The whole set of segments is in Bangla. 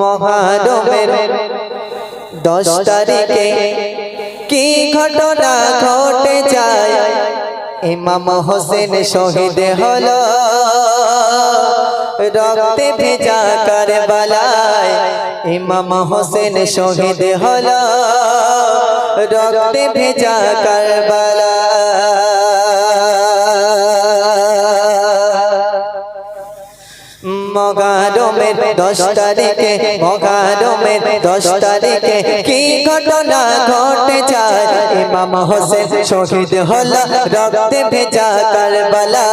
মহারমের দশ তারিখে কি ঘটনা ঘটে যায়? ইমাম হোসেন শহীদ হল। রক্তে ভেজা কারবালায়। ইমাম হোসেন শহীদ হল। রক্তে ভেজা কারবালা মগারমের দশ তারিখে মগারমের দশ তারিখে কি ঘটনা ঘটে? ইমাম হোসেন শহীদ হল, রক্তে ভেজা কারবালা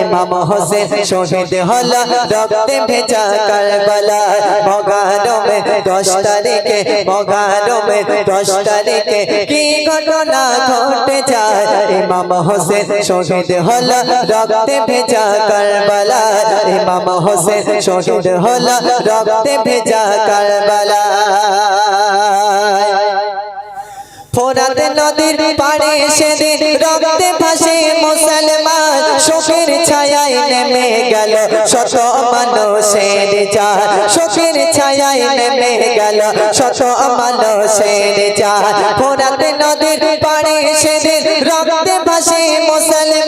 ইমাম হোসেন শহীদ হল, রক্তে ভেজা কারবালা মগারমের দশ তারিখে মগারমের দশ তারিখে কি ঘটনা ঘটে যায়? ইমাম হোসেন শহীদ হল, রক্তে ভেজা কারবালা ইমাম হোসেন শহীদ হল, রক্তে ভেজা কারবালা ফোরাত নদীর পাড়ে সেদিন রক্তে ভাসে মুসলমান, শোকের ছায়ায় নেমে গেল। শত মানুষের যা শোকের ছায়ায় নেমে গেল। শত মানুষের যা ফোরাতে নদীর পাড়ে সেদিন রক্তে ভাসে মুসলমান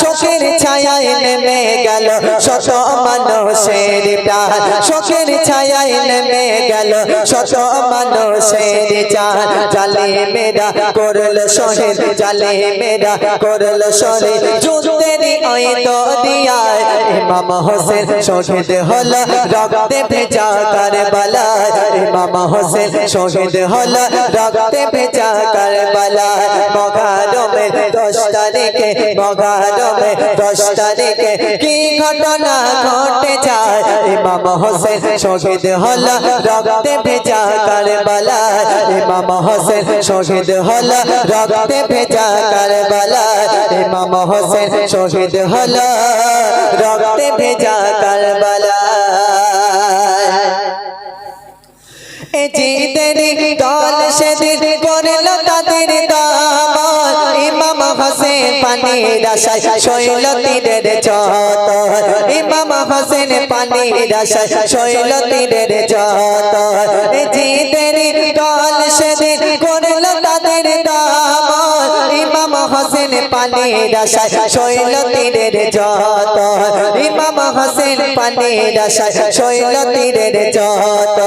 শোকের ছায়ায় নেমে গেল শত মানুষের চার শোকের ছায়ায় নেমে গেল শত মানুষের চার জালে মেরা করল শহীদ, জালে মেরা করল শহীদ। যুদ্ধেরই ওই তো দিয়ায় ইমাম হোসেন শহীদ হল, রক্তে ভেজা কারবালা ইমাম হোসেন শহীদ হল, রক্তে ভেজা কারবালা মগারমে দশ তারিখে মগারমে দশ তারিখে কি ঘটনা ঘটে যায় ইমাম হোসেন শহীদ হল, রক্তে ভেজা কারবালা। ইমাম হোসেন শহীদ হল, রক্তে ভেজা কারবালা। ইমাম হোসেন শহীদ হল, রক্তে ভেজা কারবালা। জিদের দল সেদিন করল তাদের পানির আশায় শৈল তীরের যত ইমাম হোসেন পানির আশায় শৈল তীরের এ জিদের দল সেদিন করল তাদের ইমাম হোসেন পানির আশায় শৈল তীরের যত। ইমাম হোসেন পানির আশায় শৈল তীরের যত।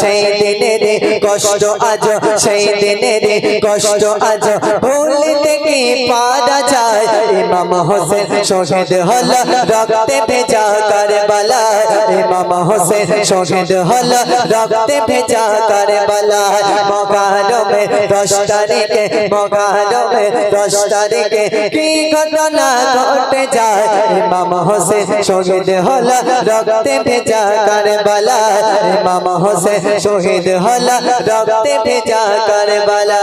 সেই দিনের কষ্ট আজ, সেই দিনের কষ্ট আজ। ভুলতে কি পারা যায়? ইমাম হোসেন শহীদ হল, রক্তে ভেজা কারবালা ইমাম হোসেন শহীদ হল, রক্তে ভেজা কারবালা মগারমে দশ তারিখে মগারমে দশ তারিখে কি ঘটনা ঘটে যায়? ইমাম হোসেন শহীদ হল, রক্তে ভেজা কারবালা। ইমাম হোসেন শহীদ হল, রক্তে ভেজা কারবালা।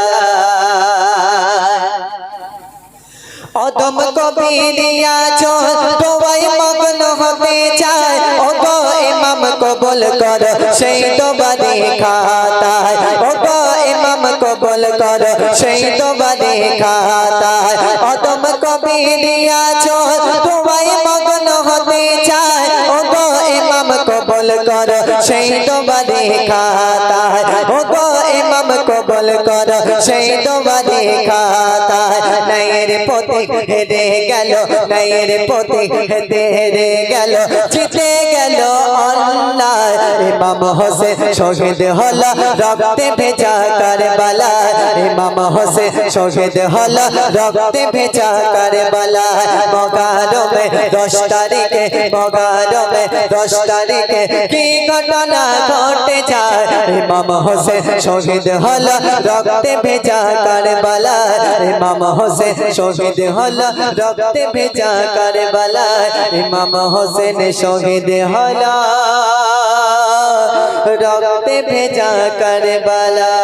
অদম কবিরিয়া চোর তোমায় মগ্ন হতে চায়। ও গো ইমাম কবুল কর, সেই তো বাদে খাতায়। ও গো কবুল কর। সেই তো বাদে খাতায়। অদম কবি দিয়াছ, তোমায় মগ্ন হতে চায়। ও গো ইমাম কবুল কর। সেই তো বাদে খাতায়। ও গো ইমাম কবুল কর। সেই তো বাদে খাতায় নয়ের পতি হেরে গেল, নয়ের পতি হেরে গেল। জিতে গেল আল্লাহ ইমাম হোসেন শহীদ হল, রক্তে ভেজা কারবালা। ইমাম হোসেন শহীদ হল, রক্তে ভেজা কারবালা। মগারমে দশ তারিখে মগারমে দশ তারিখে কি ঘটনা ঘটে যায়? ইমাম হোসেন শহীদ হল, রক্তে ভেজা কারবালা। ইমাম হোসেন শহীদ হল, রক্তে ভেজা কারবালা। ইমাম হোসেন শহীদ হল, রক্তে ভেজা কারবালা।